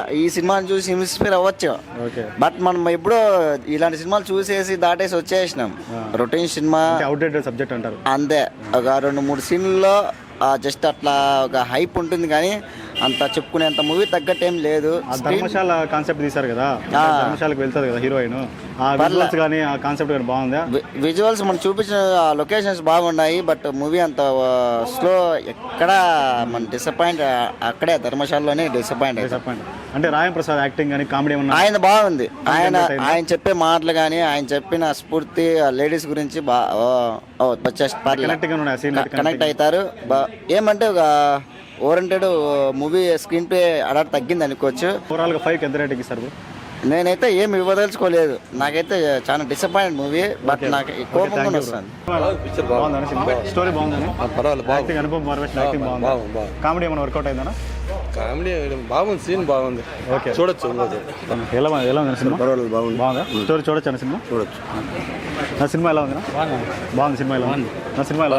The- ఈ సినిమాని చూసి ఇన్స్పైర్ అవ్వచ్చు. బట్ మనం ఎప్పుడో ఇలాంటి సినిమాలు చూసేసి దాటేసి వచ్చేసినాం. Routine cinema. అవుట్డేటెడ్ సబ్జెక్ట్ అంటారు. అంతే. ఒక రెండు మూడు సీన్లలో జస్ట్ అట్లా ఒక హైప్ ఉంటుంది కానీ అంత చెప్పుకునేంత మూవీ తగ్గట్టు ఏం లేదు. ఆ ధర్మశాల కాన్సెప్ట్ తీశారు కదా. ధర్మశాలకు వెళ్తుంది కదా హీరోయిన్ ఆ. విజువల్స్ కానీ ఆ కాన్సెప్ట్ కానీ బాగుందా? విజువల్స్ మనం చూపించిన లొకేషన్స్ బాగున్నాయి బట్ మూవీ అంత స్లో ఎక్కడ మన డిసప్పాయింట్ అక్కడే ధర్మశాలలోనే డిసప్పాయింట్ చెప్పండి అంటే రాయం ప్రసాద్ యాక్టింగ్ కానీ కామెడీ ఆయన బాగుంది. ఆయన. ఆయన చెప్పే మాటలు కానీ ఆయన చెప్పిన స్ఫూర్తి లేడీస్ గురించి బాగా కనెక్ట్ అవుతారు ఏమంటే ఒక ఓరియంటెడ్ మూవీ స్క్రీన్ ప్లే అలా తగ్గింది అనుకోవచ్చు. ఓవరాల్గా ఫైవ్ ఎంత రేటింగ్ ఇస్తారు? నేనైతే ఏమి ఇవ్వదలుచుకోలేదు. నాకైతే చాలా డిసప్పాయింట్ మూవీ బట్ నాకు ఈ కోపం thank కూడా you, bro. వస్తుంది స్టోరీ బాగుంది. కామెడీ ఏమైనా వర్కౌట్ అయిందనా కామెడీ బాగుంది సీన్ బాగుంది. ఓకే. చూడొచ్చు. ఎలా ఉంది ఎలా ఉంది సినిమా? పర్వాలేదు బాగుంది. బాగుందా? స్టోరీ చూడొచ్చు అన్న సినిమా? చూడొచ్చు. నా సినిమా ఎలా ఉంది బాగుంది. సినిమా ఎలా ఉంది? నా సినిమా ఎలా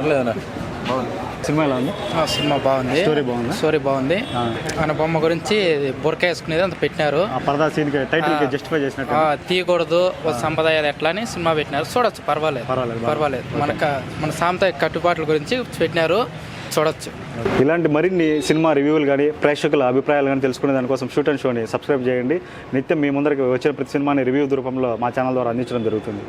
సినిమా ఎలా ఉంది? సినిమా బాగుంది. స్టోరీ బాగుందా? స్టోరీ బాగుంది. ఆయన బొమ్మ గురించి బురక వేసుకునేది అంత పెట్టినారు. పరదా సీన్ టైటిల్ జస్టిఫై చేసినట్టు. తీయకూడదు సంప్రదాయాలు ఎట్లా అని సినిమా పెట్టినారు. చూడొచ్చు పర్వాలేదు. పర్వాలేదు, పర్వాలేదు. మనక మన సాంప్రదాయ కట్టుబాట్ల గురించి పెట్టినారు. చూడొచ్చు. ఇలాంటి మరిన్ని సినిమా రివ్యూలు కానీ ప్రేక్షకుల అభిప్రాయాలు కానీ తెలుసుకునే దానికోసం షూట్ అండ్ షోని సబ్స్క్రైబ్ చేయండి. నిత్యం మీ ముందరికి వచ్చిన ప్రతి సినిమాని రివ్యూ రూపంలో మా ఛానల్ ద్వారా అందించడం జరుగుతుంది.